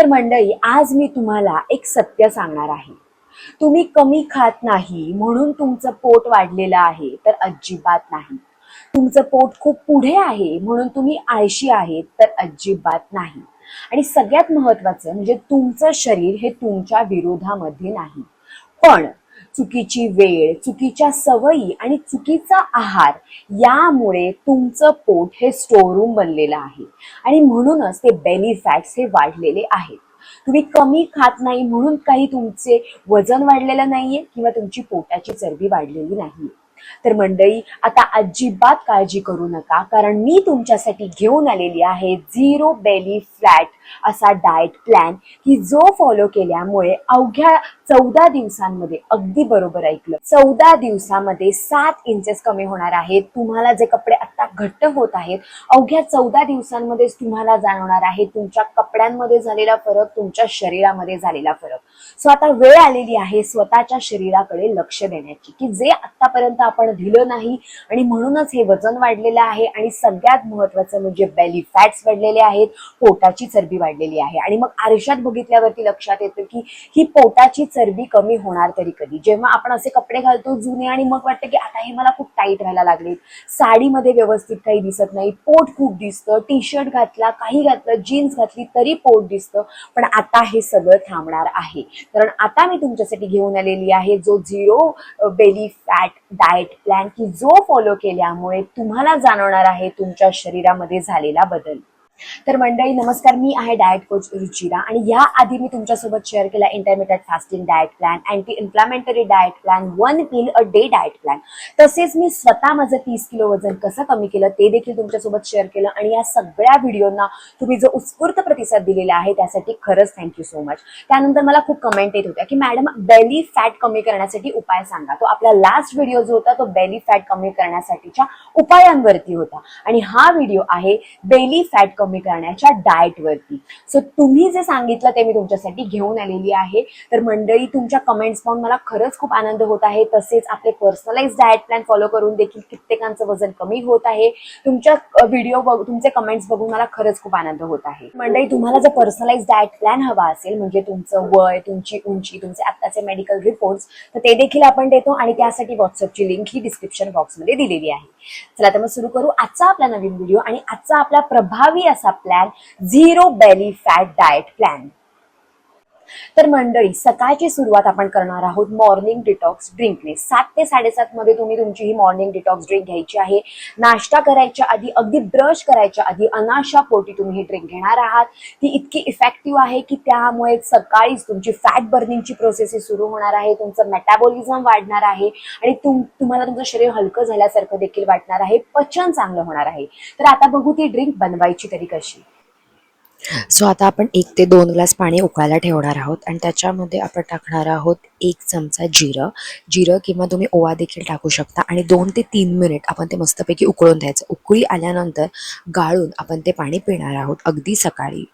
तर मंडळी आज मी तुम्हाला एक सत्य सांगणार आहे. तुम्ही कमी खात नाही म्हणून तुमचं पोट वाढलेलं आहे तर अजिबात नाही. तुमचं पोट खूप पुढे आहे म्हणून तुम्ही आळशी आहेत तर अजिबात नाही. आणि सगळ्यात महत्वाचं म्हणजे तुमचं शरीर हे तुमच्या विरोधामध्ये नाही. पण चुकीची वेळ चुकीच्या सवयी आणि चुकीचा आहार यामुळे तुमचं पोट हे स्टोरूम बनलेलं आहे. आणि म्हणूनच ते बेली फॅट्स हे वाढलेले आहेत. तुम्ही कमी खात नाही म्हणून काही तुमचे वजन वाढलेलं नाहीये किंवा तुमची पोटाची चरबी वाढलेली नाहीये. तर मंडळी आता अजिबात काळजी करू नका कारण मी तुमच्यासाठी घेऊन आलेली आहे झिरो बेली फ्लॅट असा डाएट प्लॅन की जो फॉलो केल्यामुळे अवघ्या चौदा दिवसांमध्ये अगदी बरोबर ऐकलं. चौदा दिवसामध्ये सात इंचेस कमी होणार आहेत. तुम्हाला जे कपडे आता घट्ट होत आहेत अवघ्या चौदा दिवसांमध्येच तुम्हाला जाणवणार आहे तुमच्या कपड्यांमध्ये झालेला फरक तुमच्या शरीरामध्ये झालेला फरक. सो आता वेळ आलेली आहे स्वतःच्या शरीराकडे लक्ष देण्याची की जे आतापर्यंत आपण दिलं नाही आणि म्हणूनच हे वजन वाढलेलं आहे आणि सगळ्यात महत्वाचं म्हणजे बेली फॅट्स वाढलेले आहेत पोटाची चरबी वाढलेली आहे. आणि मग आरशात बघितल्यावरती लक्षात येतं की ही पोटाची चरबी कमी होणार तरी कधी. जेव्हा आपण असे कपडे घालतो जुने आणि मग वाटतं की आता हे मला खूप टाईट व्हायला लागले साडीमध्ये व्यवस्थित काही दिसत नाही. पोट खूप दिसतं. टी शर्ट घातला काही घातलं जीन्स घातली तरी पोट दिसतं. पण आता हे सगळं थांबणार आहे. कारण आता मी तुमच्यासाठी घेऊन आलेली आहे जो zero belly fat diet plan की जो फॉलो केल्यामुळे तुम्हाला जाणवणार आहे तुमच्या शरीरामध्ये झालेला बदल. तर मंडळी नमस्कार. मी आहे डाएट कोच रुचिरा आणि या आधी मी तुमच्यासोबत शेअर केला intermediate fasting diet plan anti inflammatory diet plan one meal a day diet plan तसेच मी स्वतः माझं तीस किलो वजन कसं कमी केलं ते देखील तुमच्यासोबत शेअर केलं आणि या सगळ्या व्हिडिओना तुम्ही जो उत्स्फूर्त प्रतिसाद दिलेला आहे त्यासाठी खरंच थँक्यू सो मच त्यानंतर मला खूप कमेंट येत होत्या की मॅडम बेली फॅट कमी करण्यासाठी उपाय सांगा. तो आपला लास्ट व्हिडिओ जो होता तो बेली फॅट कमी करण्यासाठीच्या उपायांवरती होता. आणि हा व्हिडिओ आहे बेली फॅट कमी कमी करण्याच्या डाएट वरती. सो तुम्ही जे सांगितलं ते मी तुमच्यासाठी घेऊन आलेली आहे. तर मंडळी तुमच्या कमेंट्स पाहून मला खरंच खूप आनंद होत आहे. तसेच आपले पर्सनलाइज डाएट प्लॅन फॉलो करून देखील कित्येकांचं वजन कमी होत आहे. तुमच्या व्हिडिओ बघ तुमचे कमेंट्स बघून मला खरंच खूप आनंद होत आहे. मंडळी तुम्हाला जर पर्सनलाइज डाएट प्लॅन हवा असेल म्हणजे तुमचं वय तुमची उंची तुमचे आत्ताचे मेडिकल रिपोर्ट्स तर ते देखील आपण देतो आणि त्यासाठी व्हॉट्सअपची लिंक ही डिस्क्रिप्शन बॉक्समध्ये दिलेली आहे. चला तर मग सुरू करू आजचा आपला नवीन व्हिडिओ आणि आजचा आपला प्रभावी असा plan zero belly fat diet plan तर मंडळी सकाळची सुरुवात आपण करणार आहोत मॉर्निंग डिटॉक्स ड्रिंकने सात ते साडेसात मध्ये तुम्ही तुमची ही मॉर्निंग डिटॉक्स ड्रिंक घ्यायची आहे. नाश्ता करायच्या आधी अगदी ब्रश करायच्या आधी अनाशा पोटी तुम्ही ही ड्रिंक घेणार आहात. ती इतकी इफेक्टिव्ह आहे की त्यामुळे सकाळीच तुमची फॅट बर्निंगची प्रोसेस सुरू होणार आहे तुमचं मेटाबॉलिझम वाढणार आहे आणि तुम तुम्हाला तुमचं शरीर हलकं झाल्यासारखं देखील वाटणार आहे पचन चांगलं होणार आहे. तर आता बघू ती ड्रिंक बनवायची तरी कशी. सो आता आपण एक ते दोन ग्लास पाणी उकळायला ठेवणार आहोत आणि त्याच्यामध्ये आपण टाकणार आहोत एक चमचा जिरं. जिरं किंवा तुम्ही ओवा देखील टाकू शकता आणि दोन ते तीन मिनिट आपण ते मस्तपैकी उकळून द्यायचं उकळी आल्यानंतर गाळून आपण ते पाणी पिणार आहोत. अगदी सकाळी.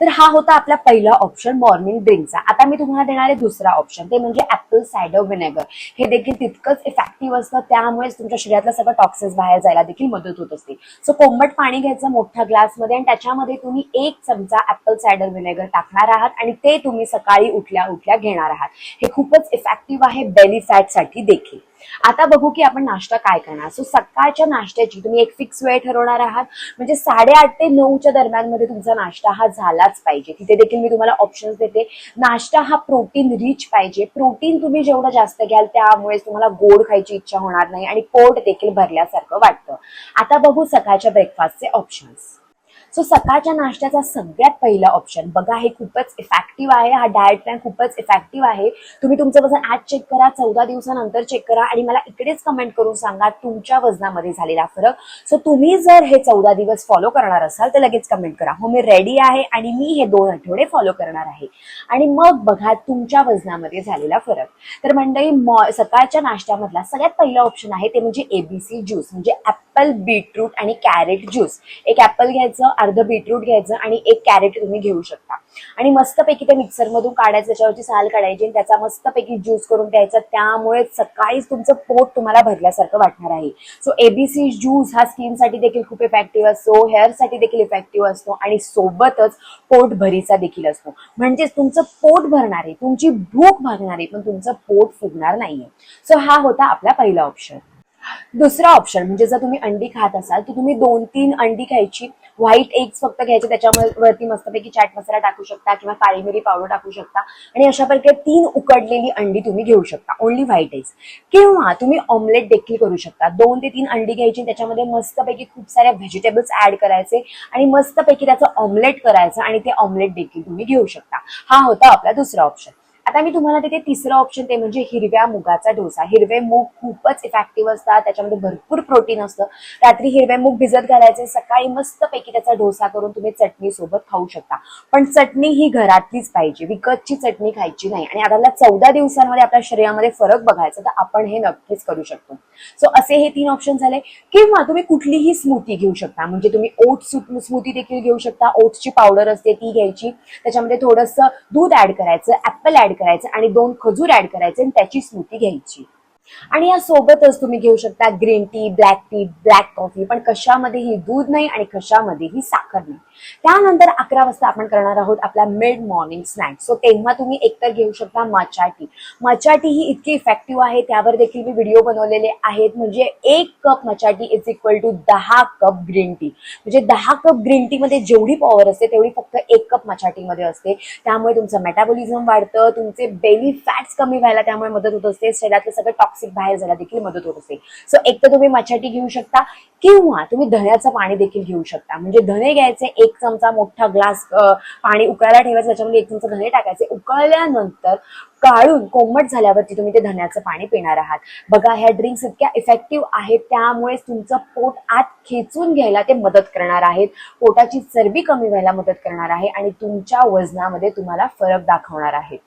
तर हा होता आपला पहिला ऑप्शन मॉर्निंग ड्रिंकचा आता मी तुम्हाला देणारे दुसरा ऑप्शन ते म्हणजे ऍपल सायडर विनेगर हे देखील तितकंच इफेक्टिव्ह असतं. त्यामुळेच तुमच्या शरीरातलं सगळं टॉक्सिन्स बाहेर जायला देखील मदत होत असते. सो कोंबट पाणी घ्यायचं मोठ्या ग्लासमध्ये आणि त्याच्यामध्ये तुम्ही एक चमचा ऍपल सायडर विनेगर टाकणार आहात आणि ते तुम्ही सकाळी उठल्या उठल्या घेणार आहात. हे खूपच इफेक्टिव्ह आहे बेली फॅटसाठी देखील. आता बघू की आपण नाश्ता काय करणार. सो सकाळच्या नाश्त्याची तुम्ही एक फिक्स वेळ ठरवणार आहात. म्हणजे साडेआठ ते नऊच्या दरम्यानमध्ये तुमचा नाश्ता हा झालाच पाहिजे. तिथे देखील मी तुम्हाला ऑप्शन्स देते. नाश्ता हा प्रोटीन रिच पाहिजे. प्रोटीन तुम्ही जेवढं जास्त घ्याल त्यामुळे तुम्हाला गोड खायची इच्छा होणार नाही आणि पोट देखील भरल्यासारखं वाटतं. आता बघू सकाळच्या ब्रेकफास्टचे ऑप्शन्स सो सकाळच्या नाश्त्याचा सगळ्यात पहिला ऑप्शन बघा हे खूपच इफेक्टिव्ह आहे हा डाएट प्लॅन खूपच इफेक्टिव्ह आहे. तुम्ही तुमचं वजन आज चेक करा चौदा दिवसानंतर चेक करा आणि मला इकडेच कमेंट करून सांगा तुमच्या वजनामध्ये झालेला फरक. सो तुम्ही जर हे चौदा दिवस फॉलो करणार असाल तर लगेच कमेंट करा. हो मी रेडी आहे आणि मी हे दोन आठवडे फॉलो करणार आहे. आणि मग बघा तुमच्या वजनामध्ये झालेला फरक. तर मंडळी सकाळच्या नाश्त्यामधला सगळ्यात पहिला ऑप्शन आहे ते म्हणजे एबीसी ज्यूस म्हणजे ऍपल बीटरूट आणि कॅरेट ज्यूस एक ऍपल घ्यायचं अर्ध बीटरूट घ्यायचं आणि एक कॅरेट तुम्ही घेऊ शकता. आणि मस्तपैकी ते मिक्सरमधून काढायचं त्याच्यावरची साल काढायची आणि त्याचा मस्तपैकी ज्यूस करून प्यायचा. त्यामुळे सकाळीच तुमचं पोट तुम्हाला भरल्यासारखं वाटणार आहे. सो एबीसी ज्यूस हा स्किनसाठी देखील खूप इफेक्टिव्ह असतो. हेअरसाठी देखील इफेक्टिव्ह असतो. आणि सोबतच पोट भरीचा देखील असतो. म्हणजेच तुमचं पोट भरणार आहे. तुमची भूक भागणार आहे. पण तुमचं पोट फुगणार नाहीये. सो हा होता आपला पहिला ऑप्शन दुसरा ऑप्शन म्हणजे जर तुम्ही अंडी खात असाल तर तुम्ही दोन तीन अंडी खायची. व्हाईट एग्स फक्त घ्यायचे त्याच्यावरती मस्तपैकी चाट मसाला टाकू शकता किंवा काळी मिरी पावडर टाकू शकता. आणि अशा प्रकारे तीन उकडलेली अंडी तुम्ही घेऊ शकता ओन्ली व्हाईट एग्स किंवा तुम्ही ऑमलेट देखील करू शकता. दोन ते तीन अंडी घ्यायची त्याच्यामध्ये मस्तपैकी खूप साऱ्या व्हेजिटेबल्स ऍड करायचे आणि मस्तपैकी त्याचं ऑमलेट करायचं आणि ते ऑमलेट देखील तुम्ही घेऊ शकता. हा होता आपला दुसरा ऑप्शन आता मी तुम्हाला तिथे तिसरं ऑप्शन ते म्हणजे हिरव्या मुगाचा डोसा. हिरवे मूग खूपच इफेक्टिव्ह असतात त्याच्यामध्ये भरपूर प्रोटीन असतं. रात्री हिरवे मूग भिजत घालायचे सकाळी मस्तपैकी त्याचा डोसा करून तुम्ही चटणी सोबत खाऊ शकता. पण चटणी ही घरातलीच पाहिजे विकतची चटणी खायची नाही. आणि आता चौदा दिवसांमध्ये आपल्या शरीरामध्ये फरक बघायचा तर आपण हे नक्कीच करू शकतो. सो असे हे तीन ऑप्शन झाले. किंवा तुम्ही कुठलीही स्मूथी घेऊ शकता. म्हणजे तुम्ही ओट स्मूथी देखील घेऊ शकता. ओट्सची पावडर असते ती घ्यायची. त्याच्यामध्ये थोडंसं दूध ऍड करायचं ऍपल ऍड करायचं आणि दोन खजूर ऍड करायचे आणि त्याची स्मूथी घ्यायची. आणि या सोबतच तुम्ही घेऊ शकता green tea black tea black coffee पण कशामध्येही दूध नाही आणि कशामध्येही साखर नाही. त्यानंतर अकरा वाजता आपण करणार आहोत आपला मिड मॉर्निंग स्नॅक सो तेव्हा तुम्ही एकतर घेऊ शकता मचा टी मचा टी ही इतकी इफेक्टिव्ह आहे त्यावर देखील मी व्हिडिओ बनवलेले आहेत. म्हणजे एक cup matcha tea is equal to दहा कप ग्रीन टी म्हणजे दहा कप ग्रीन टी मध्ये जेवढी पॉवर असते तेवढी फक्त एक कप मचा टी मध्ये असते. त्यामुळे तुमचं मेटाबॉलिझम वाढतं तुमचे बेली फॅट्स कमी व्हायला त्यामुळे मदत होत असते. शरीरातलं सगळं टॉक्सिक बाहेर जायला देखील मदत होत असते सो एक तर तुम्ही मच्छाटी घेऊ शकता किंवा तुम्ही धण्याचं पाणी देखील घेऊ शकता. म्हणजे धने घ्यायचे एक चमचा मोठा ग्लास पाणी उकळायला ठेवायचं त्याच्यामध्ये एक चमचा धने टाकायचे. उकळल्यानंतर काढून कोमट झाल्यावरती तुम्ही ते धण्याचं पाणी पिणार आहात. बघा ह्या ड्रिंक्स इतक्या इफेक्टिव्ह आहेत त्यामुळे तुमचं पोट आत खेचून घ्यायला ते मदत करणार आहेत. पोटाची चरबी कमी व्हायला मदत करणार आहे आणि तुमच्या वजनामध्ये तुम्हाला फरक दाखवणार आहेत.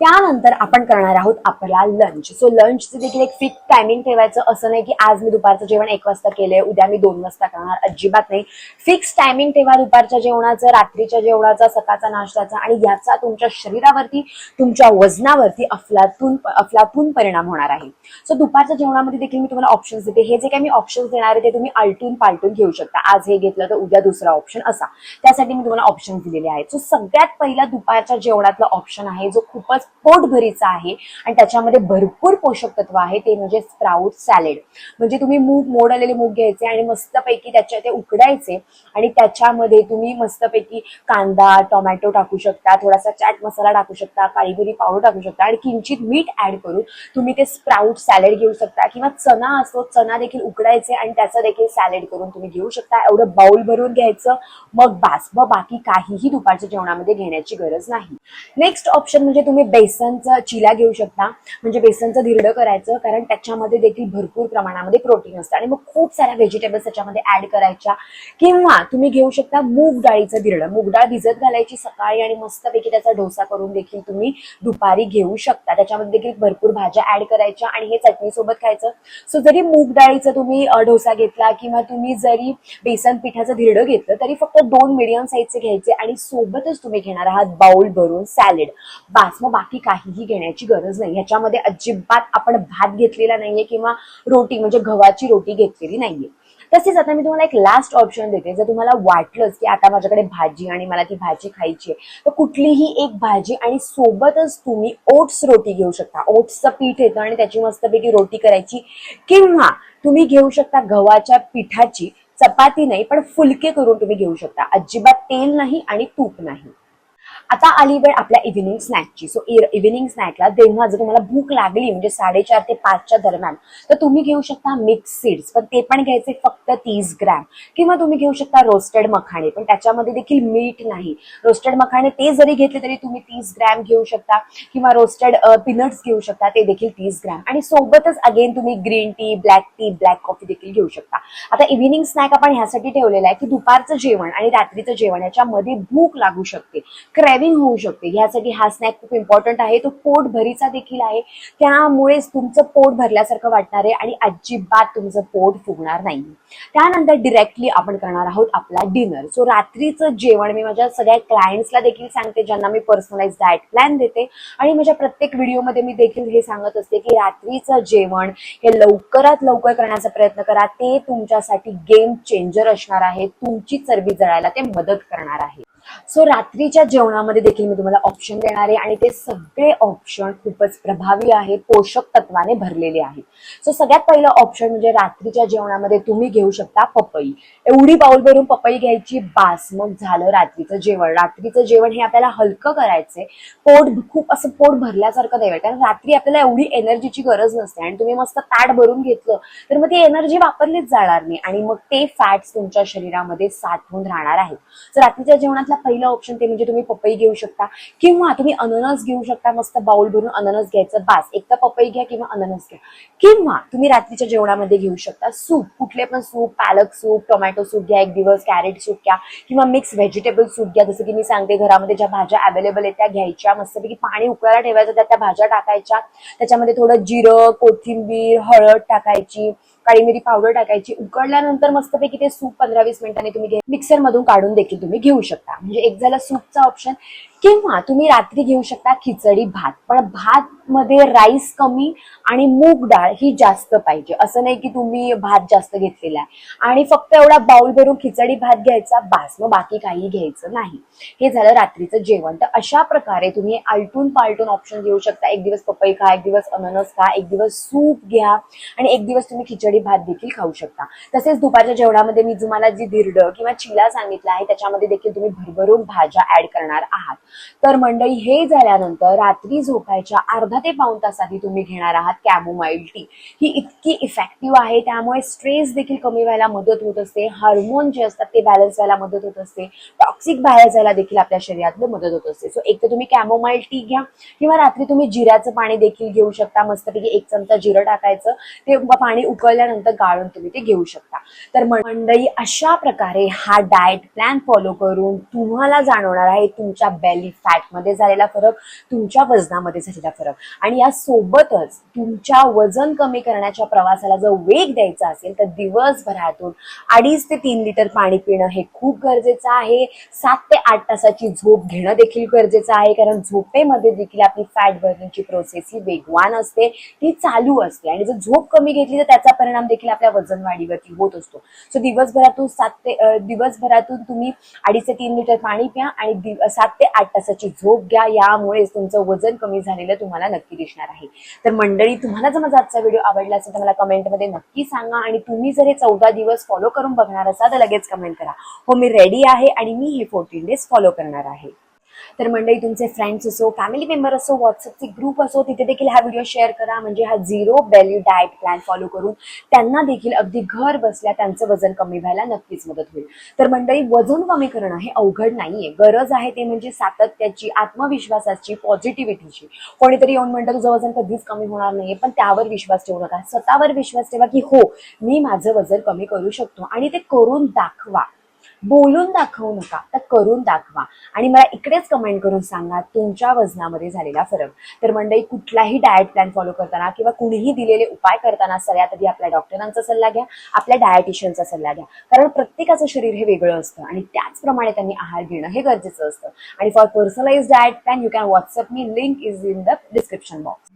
त्यानंतर आपण करणार आहोत आपला लंच सो लंचचं देखील एक फिक्स टायमिंग ठेवायचं असं नाही की आज मी दुपारचं जेवण एक वाजता केलंय उद्या मी दोन वाजता करणार. अजिबात नाही. फिक्स टायमिंग ठेवा दुपारच्या जेवणाचं रात्रीच्या जेवणाचा सकाळचा नाश्त्याचा आणि याचा तुमच्या शरीरावरती तुमच्या वजनावरती अफलातून अफलातून परिणाम होणार आहे. सो दुपारच्या जेवणामध्ये देखील मी तुम्हाला ऑप्शन्स देते. हे जे काही मी ऑप्शन्स देणार आहे ते तुम्ही आलटून पालटून घेऊ शकता. आज हे घेतलं तर उद्या दुसरा ऑप्शन असा. त्यासाठी मी तुम्हाला ऑप्शन दिलेले आहेत. सो सगळ्यात पहिला दुपारच्या जेवणातला ऑप्शन आहे जो खूपच पोटभरीचा आहे आणि त्याच्यामध्ये भरपूर पोषक तत्व आहे ते म्हणजे स्प्राऊट सॅलेड. म्हणजे तुम्ही मूग मोड आलेले मूग घ्यायचे आणि मस्तपैकी त्याच्या ते उकडायचे आणि त्याच्यामध्ये तुम्ही मस्तपैकी कांदा टोमॅटो टाकू शकता थोडासा चाट मसाला टाकू शकता काळी मिरी पावडर टाकू शकता आणि किंचित मीठ ऍड करून तुम्ही ते स्प्राऊट सॅलेड घेऊ शकता किंवा चना असतो चना देखील उकडायचे आणि त्याचं देखील सॅलेड करून तुम्ही घेऊ शकता. एवढं बाउल भरून घ्यायचं मग बास. मग बाकी काहीही दुपारच्या जेवणामध्ये घेण्याची गरज नाही. नेक्स्ट ऑप्शन म्हणजे तुम्ही बेसनचा चिला घेऊ शकता. म्हणजे बेसनचं धिरडं करायचं कारण त्याच्यामध्ये देखील भरपूर प्रमाणामध्ये प्रोटीन असतं. आणि मग खूप साऱ्या व्हेजिटेबल्स त्याच्यामध्ये ऍड करायच्या. किंवा तुम्ही घेऊ शकता मूग डाळीचं धिरडं. मूग डाळ भिजत घालायची सकाळी आणि मस्तपैकी त्याचा डोसा करून देखील तुम्ही दुपारी घेऊ शकता. त्याच्यामध्ये देखील भरपूर भाज्या ऍड करायच्या आणि हे चटणी सोबत खायचं. सो जरी मूग डाळीचा तुम्ही डोसा घेतला किंवा तुम्ही जरी बेसन पिठाचं धिरडं घेतलं तरी फक्त दोन मिडियम साईजचे घ्यायचे आणि सोबतच तुम्ही घेणार आहात बाउल भरून सॅलेड बास मग बाकी काहीही घेण्याची गरज नाही. ह्याच्यामध्ये अजिबात आपण भात घेतलेला नाहीये किंवा रोटी म्हणजे गव्हाची रोटी घेतलेली नाहीये. तसेच आता मी तुम्हाला एक लास्ट ऑप्शन देते. जर तुम्हाला वाटलंच की आता माझ्याकडे भाजी आणि मला ती भाजी खायची आहे तर कुठलीही एक भाजी आणि सोबतच तुम्ही ओट्स रोटी घेऊ शकता. ओट्सचं पीठ येतं आणि त्याची मस्तपैकी रोटी करायची. किंवा तुम्ही घेऊ शकता गव्हाच्या पिठाची चपाती नाही पण फुलके करून तुम्ही घेऊ शकता. अजिबात तेल नाही आणि तूप नाही. आता आली वेळ आपल्या इव्हिनिंग स्नॅकची सो इव्हिनिंग स्नॅकला तेव्हा जर तुम्हाला भूक लागली म्हणजे साडेचार ते पाचच्या दरम्यान तर तुम्ही घेऊ शकता मिक्स सीड्स पण ते पण घ्यायचे फक्त तीस ग्रॅम. किंवा तुम्ही घेऊ शकता रोस्टेड मखाणे. पण त्याच्यामध्ये देखील मीठ नाही. रोस्टेड मखाणे ते जरी घेतले तरी तुम्ही तीस ग्रॅम घेऊ शकता. किंवा रोस्टेड पीनट्स घेऊ शकता ते देखील तीस ग्रॅम. आणि सोबतच अगेन तुम्ही green tea black tea black coffee देखील घेऊ शकता. आता इव्हिनिंग स्नॅक आपण ह्यासाठी ठेवलेला आहे की दुपारचं जेवण आणि रात्रीचं जेवण याच्यामध्ये भूक लागू शकते. क्रेविंग क्रॅविंग होऊ शकते. यासाठी हा स्नॅक खूप इम्पॉर्टंट आहे. तो पोट भरीचा देखील आहे. त्यामुळेच तुमचं पोट भरल्यासारखं वाटणार आहे आणि अजिबात तुमचं पोट फुगणार नाही. त्यानंतर डिरेक्टली आपण करणार आहोत आपला डिनर सो रात्रीचं जेवण मी माझ्या सगळ्या क्लायंट्सला देखील सांगते ज्यांना मी पर्सनलाइज डायट प्लॅन देते. आणि माझ्या प्रत्येक व्हिडिओमध्ये मी देखील हे सांगत असते की रात्रीचं जेवण हे लवकरात लवकर करण्याचा प्रयत्न करा. ते तुमच्यासाठी गेम चेंजर असणार आहे. तुमची चरबी जळायला ते मदत करणार आहे. सो रात्रीच्या जेवणामध्ये देखील मी तुम्हाला ऑप्शन देणार आहे आणि ते सगळे ऑप्शन खूपच प्रभावी आहेत पोषक तत्वाने भरलेले आहेत. सो सगळ्यात पहिलं ऑप्शन म्हणजे रात्रीच्या जेवणामध्ये तुम्ही घेऊ शकता पपई. एवढी बाउल भरून पपई घ्यायची बास मग झालं रात्रीचं जेवण. रात्रीचं जेवण हे आपल्याला हलकं करायचंय. पोट खूप असं पोट भरल्यासारखं नाही कारण रात्री आपल्याला एवढी एनर्जीची गरज नसते आणि तुम्ही मस्त ताट भरून घेतलं तर मग ती एनर्जी वापरलीच जाणार नाही. आणि मग ते फॅट्स तुमच्या शरीरामध्ये साठवून राहणार आहेत. तर रात्रीच्या जेवणातला पहिलं ऑप्शन ते म्हणजे तुम्ही पपई घेऊ शकता. किंवा तुम्ही अननस घेऊ शकता मस्त बाउल भरून अननस घ्यायचं. बास एक तर पपई घ्या किंवा अननस घ्या. किंवा तुम्ही रात्रीच्या जेवणामध्ये घेऊ शकता सूप. कुठले पण सूप पालक सूप टोमॅटो सूप घ्या एक दिवस कॅरेट सूप घ्या किंवा मिक्स व्हेजिटेबल सूप घ्या. जसं की मी सांगते घरामध्ये ज्या भाज्या अवेलेबल आहेत त्या घ्यायच्या. मस्तपैकी पाणी उकळायला ठेवायचं त्यात त्या भाज्या टाकायच्या. त्याच्यामध्ये थोडं जिरं कोथिंबीर हळद टाकायची काळी मिरी पावडर टाकायची. उकळल्यानंतर मस्तपैकी ते सूप पंधरा वीस मिनिटांनी तुम्ही मिक्सर मधून काढून देखील तुम्ही घेऊ शकता. म्हणजे एक झाला सूपचा ऑप्शन किंवा तुम्ही रात्री घेऊ शकता खिचडी भात. पण भात मध्ये राईस कमी आणि मूग डाळ ही जास्त पाहिजे. असं नाही की तुम्ही भात जास्त घेतलेला आहे. आणि फक्त एवढा बाउल भरून खिचडी भात घ्यायचा बास. मग बाकी काही घ्यायचं नाही. हे झालं रात्रीचं जेवण. तर अशा प्रकारे तुम्ही आलटून पालटून ऑप्शन घेऊ शकता. एक दिवस पपई खा एक दिवस अननस खा एक दिवस सूप घ्या आणि एक दिवस तुम्ही खिचडी भात देखील खाऊ शकता. तसेच दुपारच्या जेवणामध्ये मी तुम्हाला जी धिरड किंवा चिला सांगितलं आहे त्याच्यामध्ये देखील तुम्ही भरभरून भाज्या ऍड करणार आहात. तर मंडळी हे झाल्यानंतर रात्री झोपायच्या अर्धा ते पाऊण तास आधी तुम्ही घेणार आहात कॅमोमाईल टी ही इतकी इफेक्टिव्ह आहे त्यामुळे स्ट्रेस देखील कमी व्हायला मदत होत असते. हार्मोन जे असतात ते बॅलन्स व्हायला मदत होत असते. टॉक्सिक बाहेर जायला देखील आपल्या शरीरातलं मदत होत असते. सो एक तर तुम्ही कॅमोमाईल टी घ्या किंवा रात्री तुम्ही जिऱ्याचं पाणी देखील घेऊ शकता. मस्तपैकी एक चमचा जिरं टाकायचं ते पाणी उकळल्यानंतर गाळून तुम्ही ते घेऊ शकता. तर मंडळी अशा प्रकारे हा डाएट प्लॅन फॉलो करून तुम्हाला जाणवणार आहे तुमच्या बेल फॅटमध्ये झालेला फरक तुमच्या वजनामध्ये झालेला फरक. आणि या सोबतच तुमच्या वजन कमी करण्याच्या प्रवासाला जर वेग द्यायचा असेल तर दिवसभरातून अडीच ते तीन लिटर पाणी पिणं हे खूप गरजेचं आहे. सात ते आठ तासाची झोप घेणं देखील गरजेचं आहे कारण झोपेमध्ये देखील आपली फॅट बर्निंगची प्रोसेस ही वेगवान असते ती चालू असते. आणि जर झोप कमी घेतली तर त्याचा परिणाम देखील आपल्या वजन वाढीवरती होत असतो. सो दिवसभरातून सात ते दिवसभरातून तुम्ही अडीच ते तीन लिटर पाणी प्या आणि सात ते आठ तासाची झोप घ्या यामुळेच तुमचं वजन कमी झालेलं तुम्हाला नक्की दिसणार आहे. तर मंडळी तुम्हाला जर माझा आजचा व्हिडिओ आवडला असेल तर मला कमेंटमध्ये नक्की सांगा आणि तुम्ही जर हे चौदा दिवस फॉलो करून बघणार असाल तर लगेच कमेंट करा. हो मी रेडी आहे आणि मी हे फोर्टीन डेज फॉलो करणार आहे. तर मंडळी तुमचे फ्रेंड्स असो फॅमिली मेंबर असो व्हॉट्सअपचे ग्रुप असो तिथे देखील हा व्हिडिओ शेअर करा. म्हणजे हा zero value diet plan follow करून त्यांना देखील अगदी घर बसल्या त्यांचं वजन कमी व्हायला नक्कीच मदत होईल. तर मंडळी वजन कमी करणं हे अवघड नाहीये. गरज आहे ते म्हणजे सातत्याची आत्मविश्वासाची पॉझिटिव्हिटीची कोणीतरी येऊन म्हणतं तुझं वजन कधीच कमी होणार नाहीये. पण त्यावर विश्वास ठेवू नका. स्वतःवर विश्वास ठेवा की हो मी माझं वजन कमी करू शकतो आणि ते करून दाखवा. बोलून दाखवू नका तर करून दाखवा. आणि मला इकडेच कमेंट करून सांगा तुमच्या वजनामध्ये झालेला फरक. तर मंडळी कुठलाही डाएट प्लॅन फॉलो करताना किंवा कुणीही दिलेले उपाय करताना सगळ्यात आधी आपल्या डॉक्टरांचा सल्ला घ्या आपल्या डायटिशियनचा सल्ला घ्या. कारण प्रत्येकाचं शरीर हे वेगळं असतं आणि त्याचप्रमाणे त्यांनी आहार घेणं हे गरजेचं असतं. आणि for personalise diet plan you can WhatsApp me link is in the description box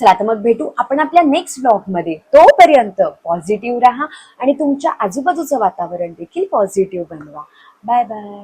चला तर मग भेटू आपण आपल्या नेक्स्ट ब्लॉगमध्ये. तोपर्यंत पॉझिटिव्ह राहा आणि तुमच्या आजूबाजूचं वातावरण देखील पॉझिटिव्ह बनवा. Bye bye